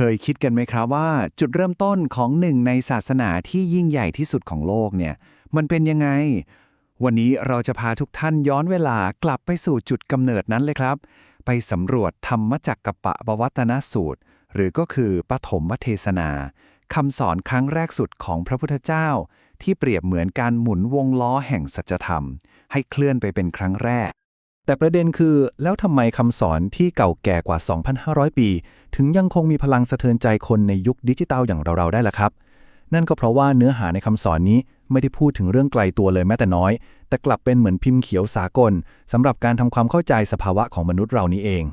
เคยคิดกันไหมครับว่าจุดเริ่มต้นของหนึ่งในศาสนาที่ยิ่งใหญ่ที่สุดของโลกเนี่ย มันเป็นยังไง วันนี้เราจะพาทุกท่านย้อนเวลากลับไปสู่จุดกำเนิดนั้นเลยครับ ไปสำรวจธรรมจักกปะบวัตนสูตร หรือก็คือปฐมเทศนาคำสอนครั้งแรกสุดของพระพุทธเจ้า ที่เปรียบเหมือนการหมุนวงล้อแห่งสัจธรรม ให้เคลื่อนไปเป็นครั้งแรก แต่ประเด็นคือแล้วทำไมคำสอนที่เก่าแก่กว่า 2,500 ปี ถึงยังคงมีพลังสะเทือนใจคนในยุคดิจิทัลอย่างเราๆได้ล่ะครับ นั่นก็เพราะว่าเนื้อหาในคำสอนนี้ไม่ได้พูดถึงเรื่องไกลตัวเลยแม้แต่น้อย แต่กลับเป็นเหมือนพิมพ์เขียวสากลสำหรับการทำความเข้าใจสภาวะของมนุษย์เรานี้เอง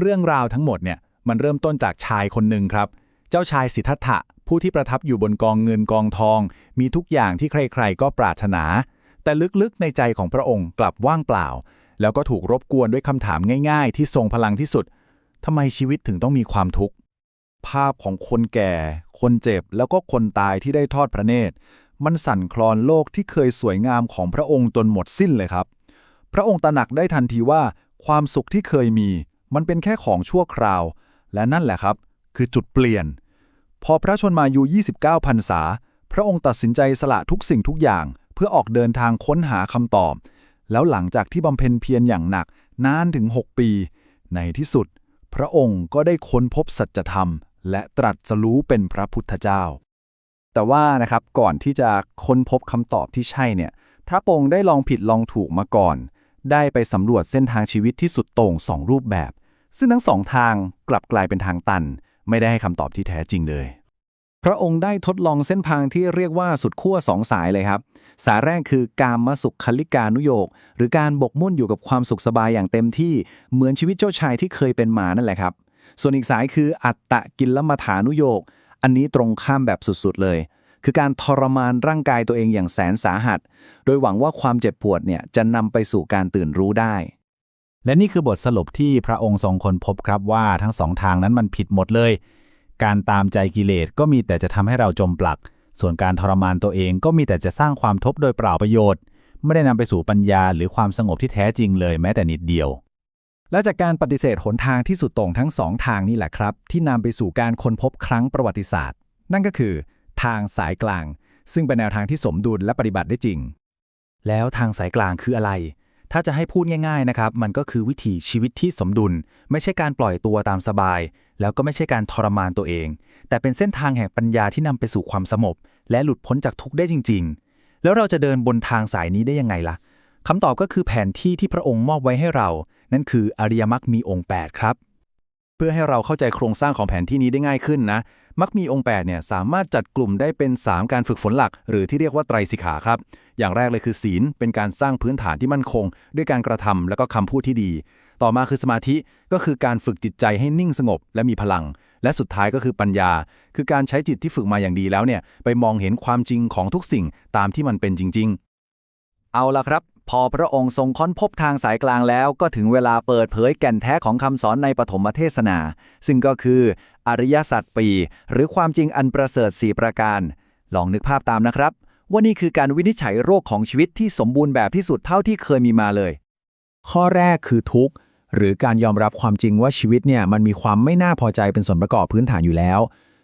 เรื่องราวทั้งหมดเนี่ยมันเริ่มต้นจากชายคนหนึ่งครับ เจ้าชายสิทธัตถะผู้ที่ประทับอยู่บนกองเงินกองทอง มีทุกอย่างที่ใครๆก็ปรารถนา แต่ลึกๆในใจของพระองค์กลับว่างเปล่า แล้วก็ถูกรบกวนด้วยคำถามง่าย ๆ ที่ทรงพลังที่สุดทำไมชีวิตถึงต้องมีความทุกข์ ภาพของคนแก่ คนเจ็บ แล้วก็คนตายที่ได้ทอดพระเนตร มันสั่นคลอนโลกที่เคยสวยงามของพระองค์จนหมดสิ้นเลยครับ พระองค์ตระหนักได้ทันทีว่า ความสุขที่เคยมี มันเป็นแค่ของชั่วคราว และนั่นแหละครับ คือจุดเปลี่ยน พอพระชนมายุ 29พรรษา พระองค์ตัดสินใจสละทุกสิ่งทุกอย่าง เพื่อออกเดินทางค้นหาคำตอบ แล้วหลังจากที่บำเพ็ญเพียรอย่างหนักนานถึง 6 ปี ในที่สุด พระองค์ก็ได้ค้นพบสัจธรรม และตรัสรู้เป็นพระพุทธเจ้า แต่ว่านะครับก่อนที่จะค้นพบคำตอบที่ใช่เนี่ยพระปงได้ลองผิดลองถูกมาก่อน ได้ไปสำรวจเส้นทางชีวิตที่สุดโต่งสองรูปแบบ ซึ่งทั้งสองทางกลับกลายเป็นทางตัน ไม่ได้ให้คำตอบที่แท้จริงเลย พระองค์ได้ทดลองเส้นทางที่เรียกว่าสุดขั้วสองสายเลยครับ สายแรกคือการมสุขคลิกานุโยก หรือการบกมุ่นอยู่กับความสุขสบายอย่างเต็มที่เหมือนชีวิตเจ้าชายที่เคยเป็นมานั่นแหละครับ ส่วนอีกสายคืออัตตะกิลลมัฐานุโยก อันนี้ตรงข้ามแบบสุดๆเลย คือการทรมานร่างกายตัวเองอย่างแสนสาหัส โดยหวังว่าความเจ็บปวดเนี่ยจะนำไปสู่การตื่นรู้ได้ และนี่คือบทสรุปที่พระองค์ทรงคนพบครับว่าทั้งสองทางนั้นมันผิดหมดเลย การตามใจกิเลสก็มีแต่จะทำให้เราจมปลัก ส่วนการทรมานตัวเองก็มีแต่จะสร้างความทบโดยเปล่าประโยชน์ ไม่ได้นำไปสู่ปัญญาหรือความสงบที่แท้จริงเลยแม้แต่นิดเดียว และจากการปฏิเสธหนทางที่สุดโต่งทั้งสองทางนี่แหละครับ ที่นำไปสู่การค้นพบครั้งประวัติศาสตร์ นั่นก็คือ ทางสายกลาง ซึ่งเป็นแนวทางที่สมดุลและปฏิบัติได้จริง แล้วทางสายกลางคืออะไร ถ้าจะให้พูดง่ายๆนะครับ มันก็คือวิถีชีวิตที่สมดุล ไม่ใช่การปล่อยตัวตามสบาย แล้วก็ไม่ใช่การทรมานตัวเอง แต่เป็นเส้นทางแห่งปัญญาที่นำไปสู่ความสงบและหลุดพ้นจากทุกข์ได้จริง ๆ แล้วเราจะเดินบนทางสายนี้ได้ยังไงล่ะคำตอบก็คือแผนที่ที่พระองค์มอบไว้ให้เรา นั่นคืออริยมรรคมีองค์ 8 ครับ เพื่อให้เราเข้าใจโครงสร้างของแผนที่นี้ได้ง่ายขึ้นนะ มักมีองค์8เนี่ยสามารถจัดกลุ่มได้เป็น 3 การฝึกฝนหลัก หรือที่เรียกว่าไตรสิกขาครับ อย่างแรกเลยคือศีล เป็นการสร้างพื้นฐานที่มั่นคง ด้วยการกระทำและก็คำพูดที่ดี ต่อมาคือสมาธิก็คือการฝึกจิตใจให้นิ่งสงบ และมีพลัง และสุดท้ายก็คือปัญญา คือการใช้จิตที่ฝึกมาอย่างดีแล้วเนี่ยไปมองเห็นความจริงของทุกสิ่งตามที่มันเป็นจริง ๆ เอาละครับ พอพระองค์ทรงค้นพบทางสายกลางแล้วก็ถึงเวลาเปิดเผยแก่นแท้ของคำสอนในปฐมเทศนา ซึ่งก็คืออริยสัจปี หรือความจริงอันประเสริฐสี่ประการ ลองนึกภาพตามนะครับ ว่านี่คือการวินิจฉัยโรคของชีวิตที่สมบูรณ์แบบที่สุดเท่าที่เคยมีมาเลย ข้อแรกคือทุกข์ หรือการยอมรับความจริงว่าชีวิตเนี่ยมันมีความไม่น่าพอใจเป็นส่วนประกอบพื้นฐานอยู่แล้ว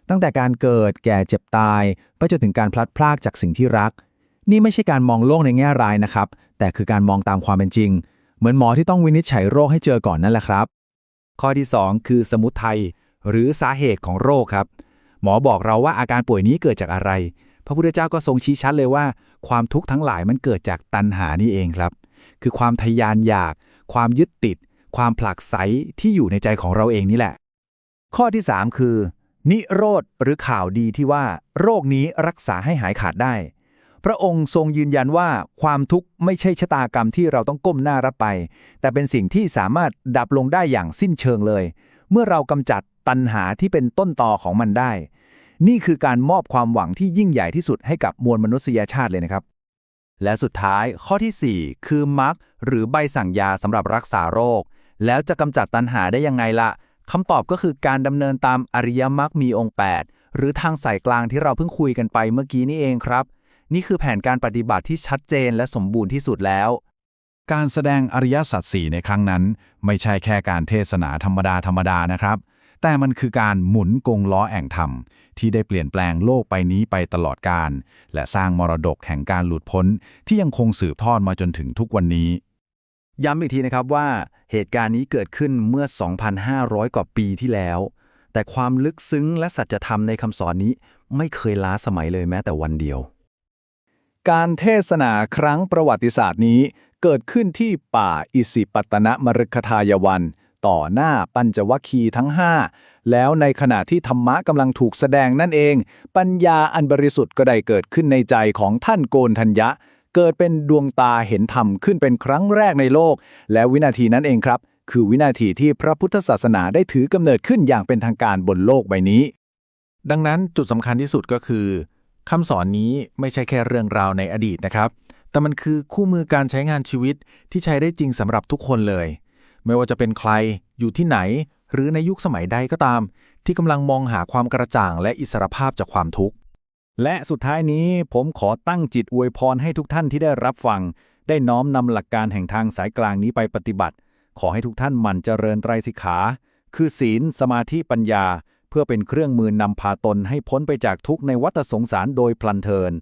ตั้งแต่การเกิดแก่เจ็บตายไปจนถึงการพลัดพรากจากสิ่งที่รัก นี่ไม่ใช่การมองโลกในแง่ร้ายนะครับ แต่คือการมองตามความเป็นจริง เหมือนหมอที่ต้องวินิจฉัยโรคให้เจอก่อนนั่นแหละครับ ข้อที่ 2 คือสมุทัยหรือสาเหตุของโรคครับ หมอบอกเราว่าอาการป่วยนี้เกิดจากอะไร พระพุทธเจ้าก็ทรงชี้ชัดเลยว่า ความทุกข์ทั้งหลายมันเกิดจากตัณหานี่เองครับ คือความทยานอยาก ความยึดติด ความผลักไสที่อยู่ในใจของเราเองนี่แหละ ข้อที่ 3 คือ นิโรธหรือข่าวดีที่ว่า โรคนี้รักษาให้หายขาดได้ พระองค์ทรงยืนยันว่าความทุกข์ไม่ใช่ชะตากรรมที่เราต้องก้มหน้ารับไป แต่เป็นสิ่งที่สามารถดับลงได้อย่างสิ้นเชิงเลย เมื่อเรากำจัดตัณหาที่เป็นต้นตอของมันได้ นี่คือการมอบความหวังที่ยิ่งใหญ่ที่สุดให้กับมวลมนุษยชาติเลยนะครับ และสุดท้ายข้อที่ 4 คือมรรคหรือใบสั่งยาสำหรับรักษาโรค แล้วจะกำจัดตัณหาได้ยังไงล่ะคำตอบก็คือการดำเนินตามอริยมรรคมีองค์ 8 หรือทางสายกลางที่เราเพิ่งคุยกันไปเมื่อกี้นี่เองครับ นี่คือแผนการปฏิบัติที่ชัดเจนและสมบูรณ์ที่สุดแล้ว การแสดงอริยสัจสี่ในครั้งนั้น ไม่ใช่แค่การเทศนาธรรมดาธรรมดานะครับ แต่มันคือการหมุนกงล้อแห่งธรรม ที่ได้เปลี่ยนแปลงโลกใบนี้ไปตลอดกาลและสร้างมรดกแห่งการหลุดพ้น ที่ยังคงสืบทอดมาจนถึงทุกวันนี้ ย้ำอีกทีนะครับว่าเหตุการณ์นี้เกิดขึ้นเมื่อ 2,500 กว่าปีที่แล้ว แต่ความลึกซึ้งและสัจธรรมในคำสอนนี้ไม่เคยล้าสมัยเลยแม้แต่วันเดียว การเทศนาครั้งประวัติศาสตร์นี้ เกิดขึ้นที่ป่าอิสิปตนมฤคทายวัน ต่อหน้าปัญจวัคคีย์ทั้ง 5 แล้วในขณะที่ธรรมะกำลังถูกแสดงนั่นเอง ปัญญาอันบริสุทธิ์ก็ได้เกิดขึ้นในใจของท่านโกนทัญญะ เกิดเป็นดวงตาเห็นธรรมขึ้นเป็นครั้งแรกในโลก และวินาทีนั้นเองครับ คือวินาทีที่พระพุทธศาสนาได้ถือกำเนิดขึ้นอย่างเป็นทางการบนโลกใบนี้ ดังนั้นจุดสำคัญที่สุดก็คือ คำสอนนี้ไม่ใช่แค่เรื่องราวในอดีตนะครับ แต่มันคือคู่มือการใช้งานชีวิตที่ใช้ได้จริงสำหรับทุกคนเลย ไม่ว่าจะเป็นใคร อยู่ที่ไหน หรือในยุคสมัยใดก็ตาม ที่กำลังมองหาความกระจ่างและอิสรภาพจากความทุกข์ และสุดท้ายนี้ผมขอตั้งจิตอวยพรให้ทุกท่านที่ได้รับฟัง ได้น้อมนำหลักการแห่งทางสายกลางนี้ไปปฏิบัติ ขอให้ทุกท่านหมั่นเจริญไตรสิกขา คือศีล สมาธิปัญญา เพื่อเป็นเครื่องมือนำพาตนให้พ้นไปจากทุกข์ในวัฏสงสารโดยพลันเทิน